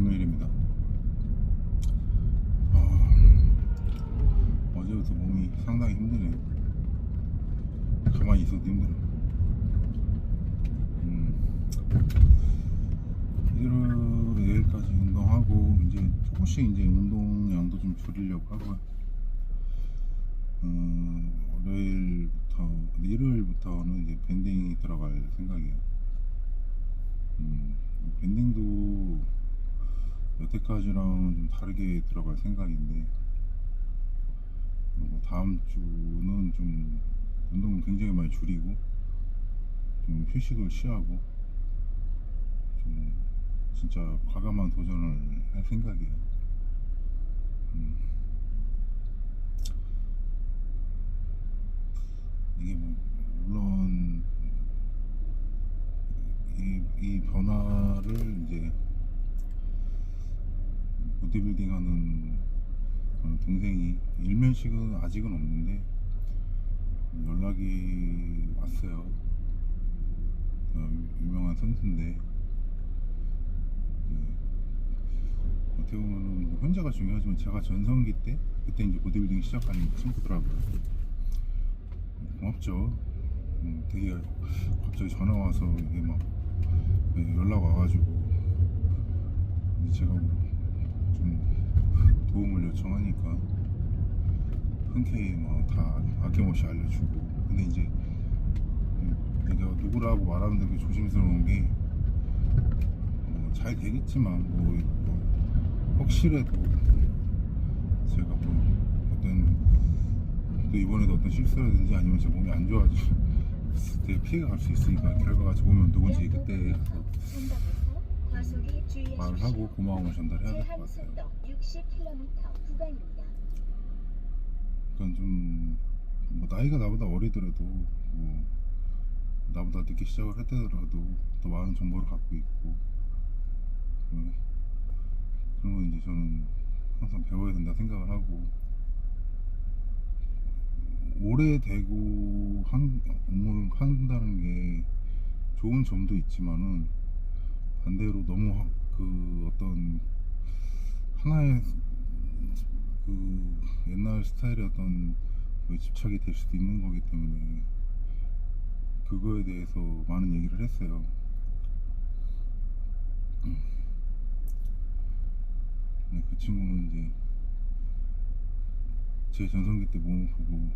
금요일입니다. 아, 어제부터 몸이 상당히 힘드네요. 가만히 있어도 힘들어. 음, 일요일 내일까지 운동하고 이제 조금씩 이제 운동량도 좀 줄이려고 하고요. 음, 월요일부터 일요일부터는 이제 밴딩이 들어갈 생각이에요. 음, 밴딩도 여태까지랑은 좀 다르게 들어갈 생각인데 그리고 다음 주는 좀 운동을 굉장히 많이 줄이고 좀 휴식을 취하고 좀 진짜 과감한 도전을 할 생각이에요. 음. 이게 뭐 물론 이, 이 변화를 이제 보디빌딩 하는 어, 동생이 일면식은 아직은 없는데 연락이 왔어요. 어, 유명한 선수인데 네. 어떻게 보면은 뭐 현재가 중요하지만 제가 전성기 때 그때 이제 보디빌딩 시작한 친구더라고요. 고맙죠. 음, 되게 갑자기 전화 와서 이게 막 네, 연락 와가지고 제가 뭐 좀 도움을 요청하니까 흔쾌히 뭐다 아낌없이 알려주고. 근데 이제 음, 내가 누구라고 말하는 데 조심스러운 게 뭐 잘 되겠지만 뭐, 뭐 혹시라도 제가 뭐 어떤 또 이번에도 어떤 실수라든지 아니면 제 몸이 안 좋아지고 그때 피해가 갈 수 있으니까 결과가 좋으면 누군지 그때 말을 하고 고마움을 전달해야 될 것 같아요. 제한속도 60km 구간입니다. 그러니까 좀 뭐 나이가 나보다 어리더라도 뭐 나보다 늦게 시작을 했더라도 더 많은 정보를 갖고 있고 네. 그런 건 이제 저는 항상 배워야 된다 생각을 하고 오래 되고 한 업무를 한다는 게 좋은 점도 있지만은 반대로 너무 하- 그 어떤 하나의 그 옛날 스타일의 어떤 그 집착이 될 수도 있는 거기 때문에 그거에 대해서 많은 얘기를 했어요. 음. 네, 그 친구는 이제 제 전성기 때 몸을 보고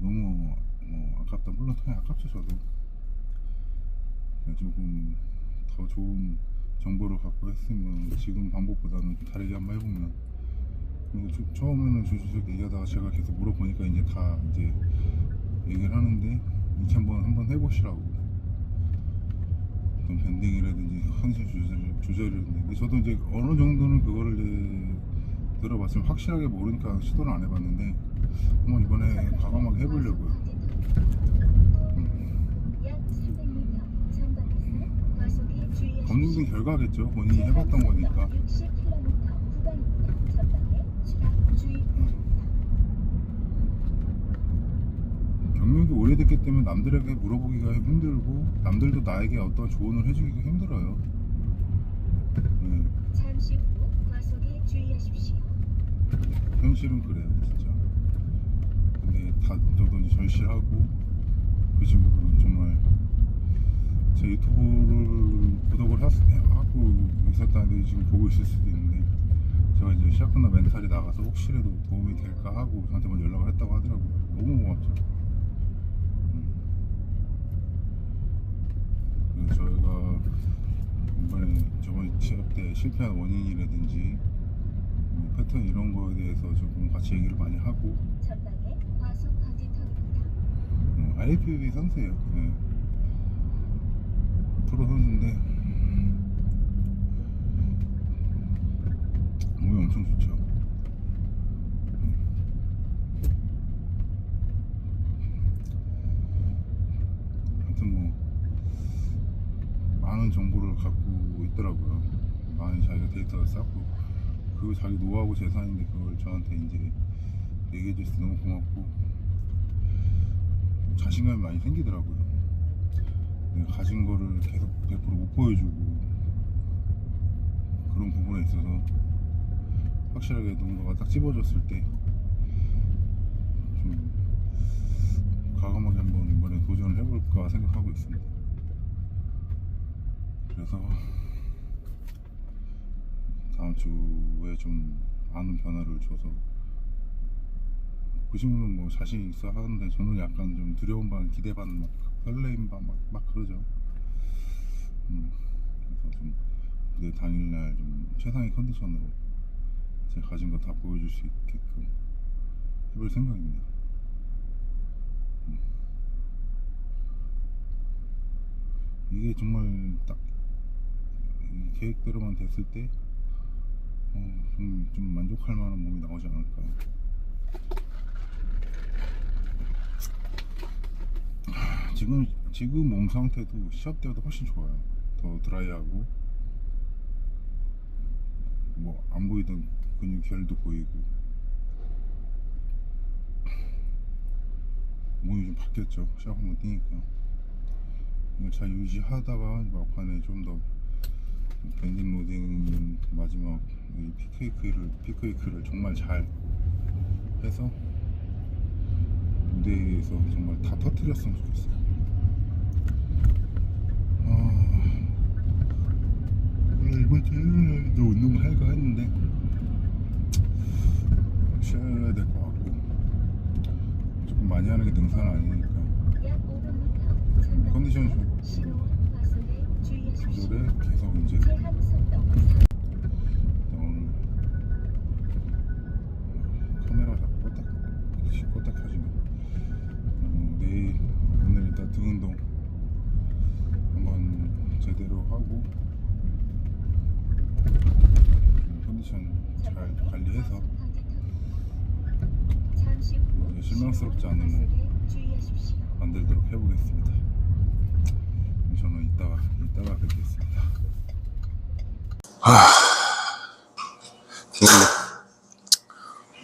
너무 뭐 아깝다. 물론 당연히 아깝죠 저도. 조금 더 좋은 정보를 갖고 했으면 지금 방법보다는 좀 다르게 한번 해보면. 그리고 저- 처음에는 주주석 얘기하다가 제가 계속 물어보니까 이제 다 이제 얘기를 하는데 이렇게 한번 한번 해보시라고. 어떤 밴딩이라든지 헌신 조절 조절이라든지 근데 저도 이제 어느 정도는 그거를 이제 들어봤으면 확실하게 모르니까 시도를 안 해봤는데 한번 이번에 과감하게 해보려고요. 검증된 결과겠죠. 본인이 해봤던 거니까. 60km 구간입니다. 전방에 추락 주의 구간입니다. 경력이 오래됐기 때문에 남들에게 물어보기가 힘들고 남들도 나에게 어떤 조언을 해주기가 힘들어요. 네, 잠시 후 과속에 주의하십시오. 현실은 그래요, 진짜. 근데 다 저도 이제 절실하고 그 친구도 정말 제 유튜브를 구독을 했, 하고 있었다는데 지금 보고 있을 수도 있는데 제가 이제 시합 끝나 멘탈이 나가서 혹시라도 도움이 될까 하고 저한테 먼저 연락을 했다고 하더라고요. 너무 고맙죠. 그래서 저희가 이번에 저번 취업 때 실패한 원인이라든지 뭐 패턴 이런 거에 대해서 조금 같이 얘기를 많이 하고 전방에 과속 방지턱입니다. 어, IFBB 선수예요. 네. 프로 선수인데 몸이 엄청 좋죠. 음. 하여튼 뭐 많은 정보를 갖고 있더라고요. 많은 자기가 데이터를 쌓고 그 자기 노하우 재산인데 그걸 저한테 이제 얘기해 주셔서 너무 고맙고 자신감이 많이 생기더라고요. 가진 거를 계속 100%못 보여주고 그런 부분에 있어서 확실하게 누군가가 딱 집어줬을 때 좀 과감하게 한번 이번에 도전을 해볼까 생각하고 있습니다. 그래서 다음 주에 좀 많은 변화를 줘서 그 친구는 뭐 자신 있어 하는데 저는 약간 좀 두려운 반 기대 반 막 설레임 반막 막 그러죠. 음, 그래서 좀 무대 당일날 좀 최상의 컨디션으로 제가 가진 거 다 보여줄 수 있게끔 해볼 생각입니다. 음. 이게 정말 딱이 계획대로만 됐을 때 어, 좀, 좀 만족할 만한 몸이 나오지 않을까. 지금 지금 몸 상태도 시합 때보다 훨씬 좋아요. 더 드라이하고 뭐 안 보이던 근육 결도 보이고 몸이 좀 바뀌었죠. 시합 한번 뛰니까 이걸 잘 유지하다가 막판에 좀 더 밴딩 로딩 마지막 이 피크웨이크를 피크웨이크를 정말 잘 해서 무대에서 정말 다 터뜨렸으면 좋겠어요. 아, 원래 이번 주에도 운동을 할까 했는데 쉬어야 될 것 같고 조금 많이 하는 게 능사는 아니니까 약 500m 전방 컨디션 좀. 조절에 계속 이제 잘 관리해서 실망스럽지. 과속에 주의하십시오. 만들도록 해보겠습니다 저는 이따가 이따가 뵙겠습니다 하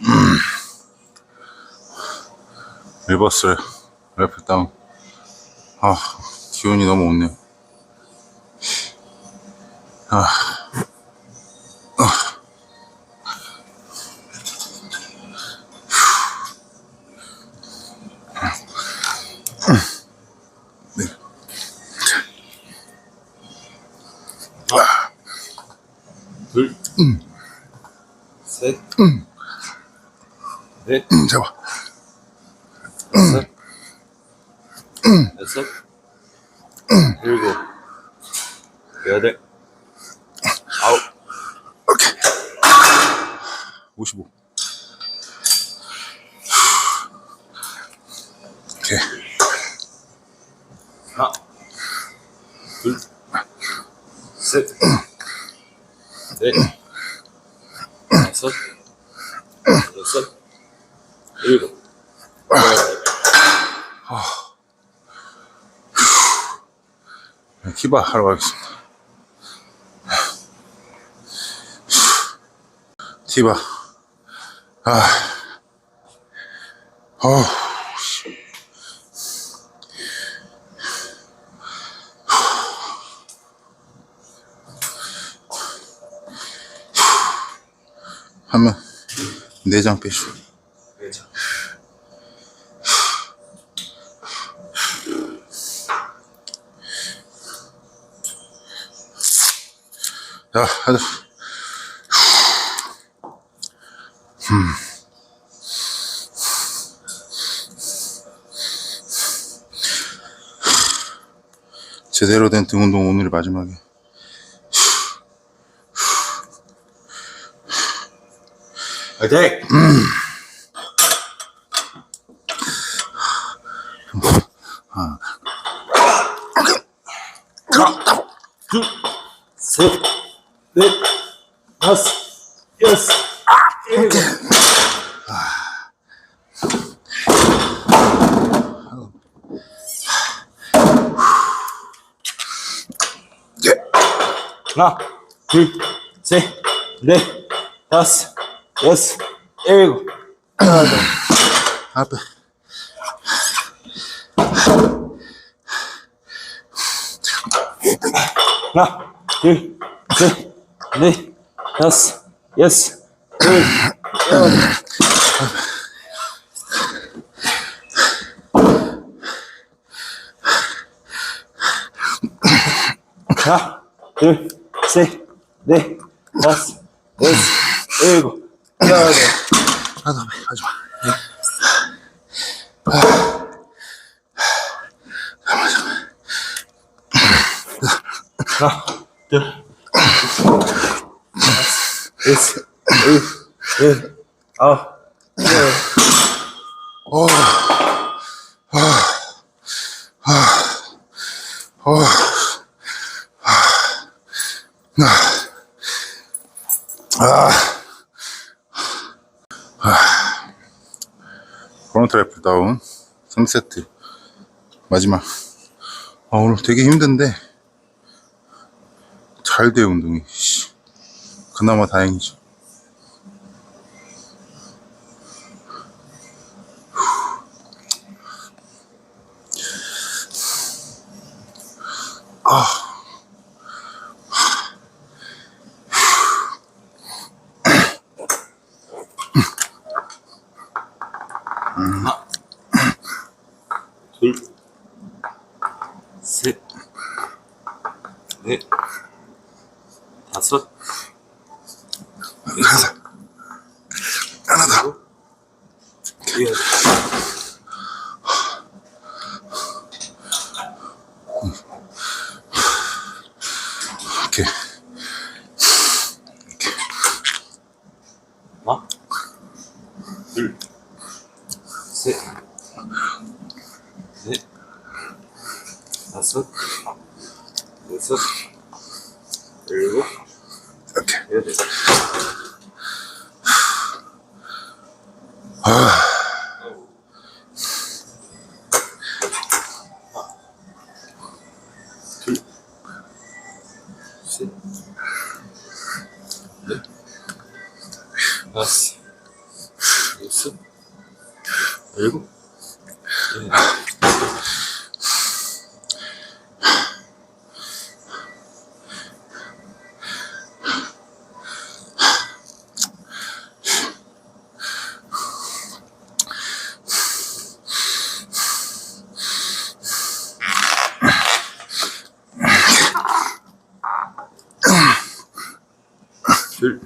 음. 일버스 래프 다운 아 기운이 너무 없네요 아, 네. 둘, 셋, 넷, 음, 잡아 다섯, 여섯, 일곱, 여덟, 아홉, 오케이 55 오케이 하나, 둘, 셋, 넷, 다섯, 여섯, 일곱, 키바 하러 가겠습니다. 티바. 아. 어우 씨. 하면 내장 빼줘. 자, 하자. 제대로 된 등 운동 오늘 마지막에. 화이팅! 하나, 둘, 셋, 넷, 다섯, 여섯, 일곱, 예. 하나, 둘, 셋, 넷, 다섯, 여섯, 일곱, 여덟, 앞에. 하나, 둘, 셋, 넷, 여덟. 하나, 둘, 셋, 넷, 다섯, 여섯, 일곱, 여덟. 하나 마. 둘, 셋, 일곱, 여덟, 아홉, 열. 프론트 래플 다운 3 세트. 마지막. 아 오늘 되게 힘든데. 잘 돼요 운동이. 씨. 그나마 다행이죠. 둘, 셋, 넷, 다섯, 여섯, 하나 더 여덟. 이렇게 하나, 둘, 셋, 넷, 다섯, 여섯, 일곱, 이렇게 여덟. 둘, 셋, 넷, 다섯, 여섯, 일곱, 여덟. 둘,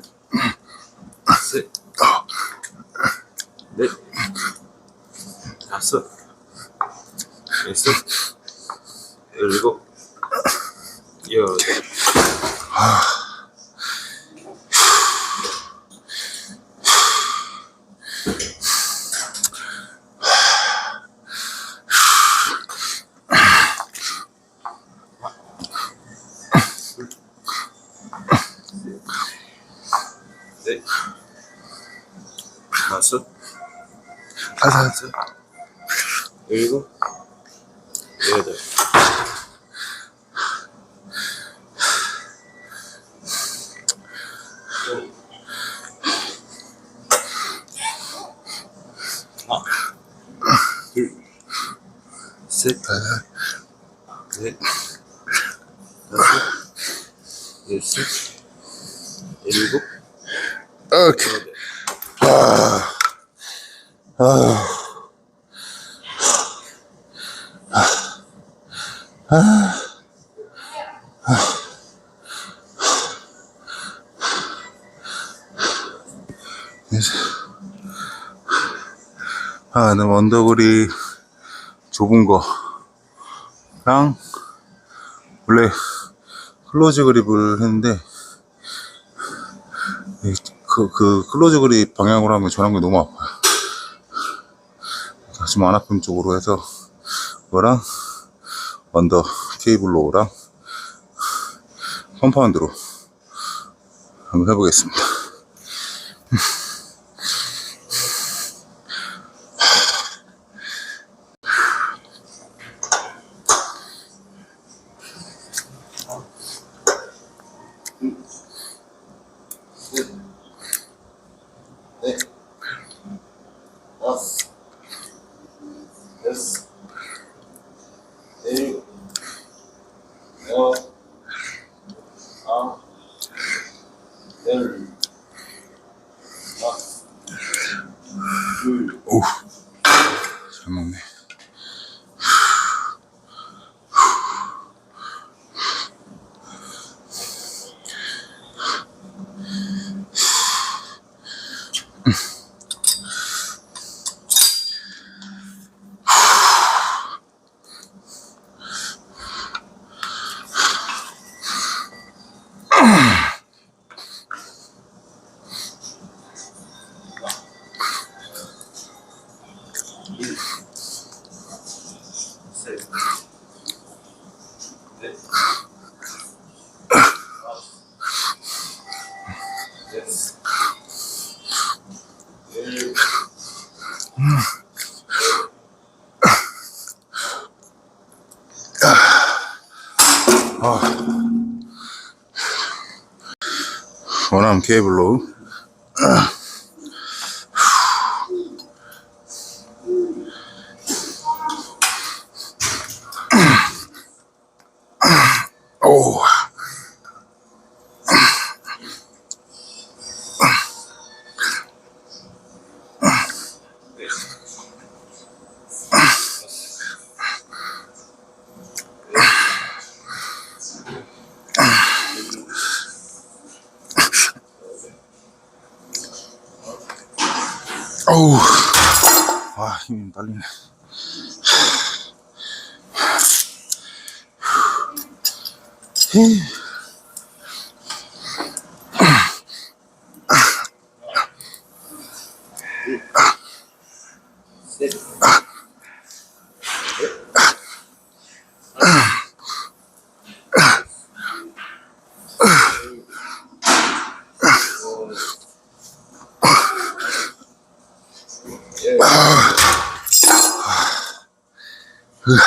셋, 넷, 다섯, 여섯, 일곱, 여덟. 넷, 다섯, 다섯 일곱, 여덟. 하나, 둘, 셋, 넷, 다섯, 여섯, 일곱, 오케이 여덟. 아, 나 언더글이 좁은 거랑 원래 클로즈 그립을 했는데 이- 그, 그 클로즈 그립 방향으로 하면 전환이 너무 아파요. 지금 안 아픈 쪽으로 해서 그거랑 언더 케이블로우랑 컴파운드로 한번 해보겠습니다. 넷, 원암 케이블로 오. 넷, 어우. 와, 힘이 딸 오.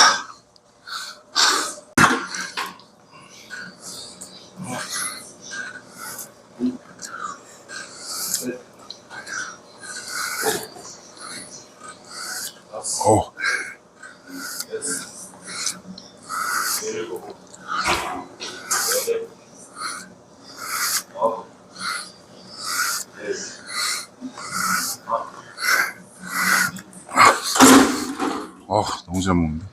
여섯, 일곱, 여덟, 아홉, 열, 어, 너무 잘 먹는데.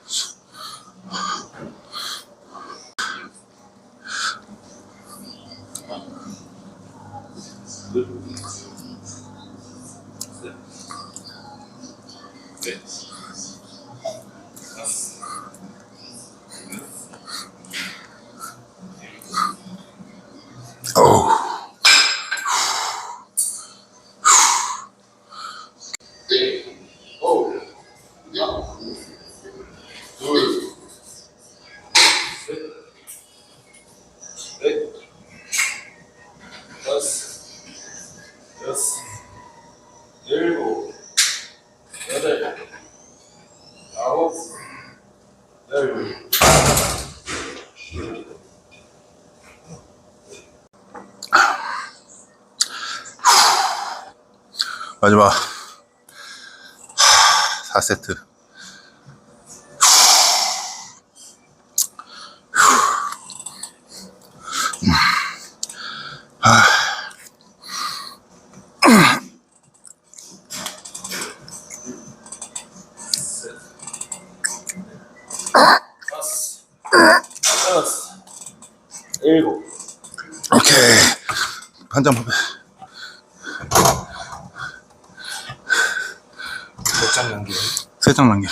둘, 셋, 넷, 다섯, 어우. 오, 둘, 셋, 넷, 다섯, 여섯, 일곱, 여덟, 아홉, 열. 마지막 4세트. 다섯, 여섯, 일곱, 오케이. 반장 밥에. 몇장 남겨? 세장 남겨.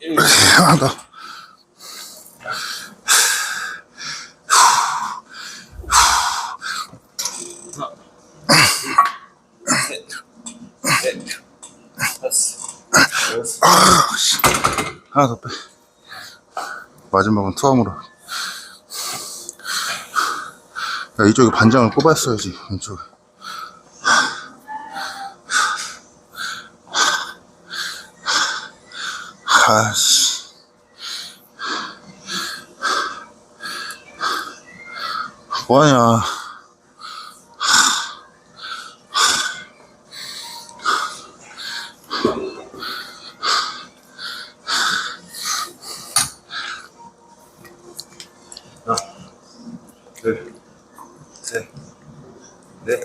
일곱, 하나 더. 하나 빼. 마지막은 투함으로. 야, 이쪽에 반장을 꼽았어야지, 왼쪽에. 아씨. 뭐하냐. 둘, 셋, Yeah.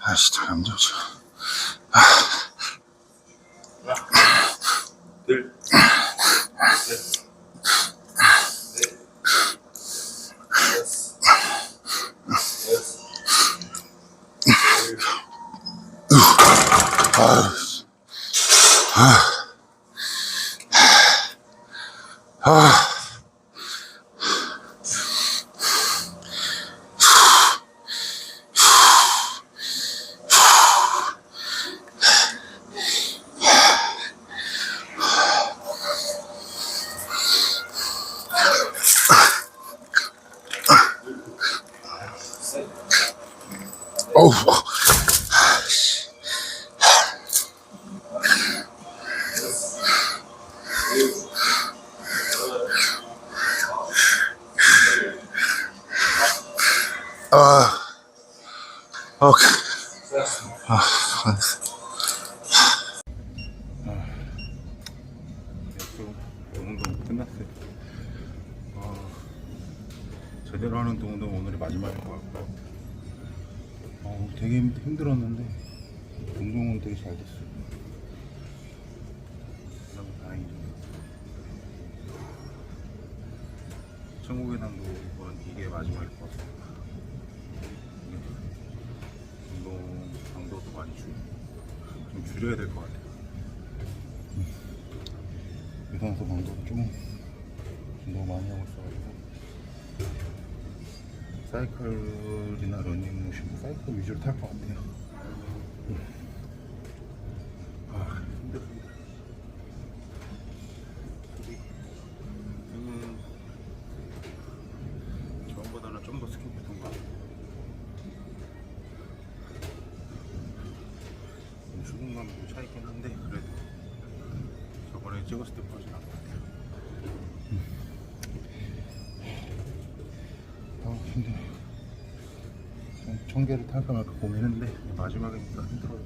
아씨 잘안 좋지 둘, 셋, 넷, 다섯, 여섯, 일곱, 셋, 어우 일곱, 아 오케이 수고하셨습니다. 아, 알았어. 운동 끝났어요. 아, 제대로 하는 운동 오늘이 마지막인 것 같고. 어, 되게 힘- 힘들었는데 잘 됐어요. 너무 다행이죠. 천국의 남도 이번 이게 마지막일 것 같아요. 운동 강도도 많이 줄, 좀 줄여야 될 것 같아요. 유산소 강도도 좀 너무 많이 하고 있어가지고 사이클이나 러닝머신 사이클 위주로 탈 것 같아요. 아 힘들어. 천 개를 탈까 말까 고민했는데 마지막이니까 힘들어요.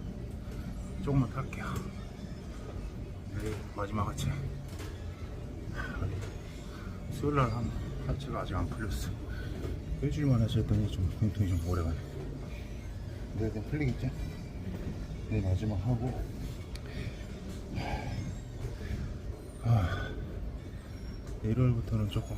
조금만 탈게요. 내일 마지막 하체. 수요일 날 한 하체가 아직 안 풀렸어. 일주일만 하체 했더니 좀 통통이 좀 오래 가네. 내일 좀 풀리겠지? 내일 마지막 하고. 아, 일요일부터는 조금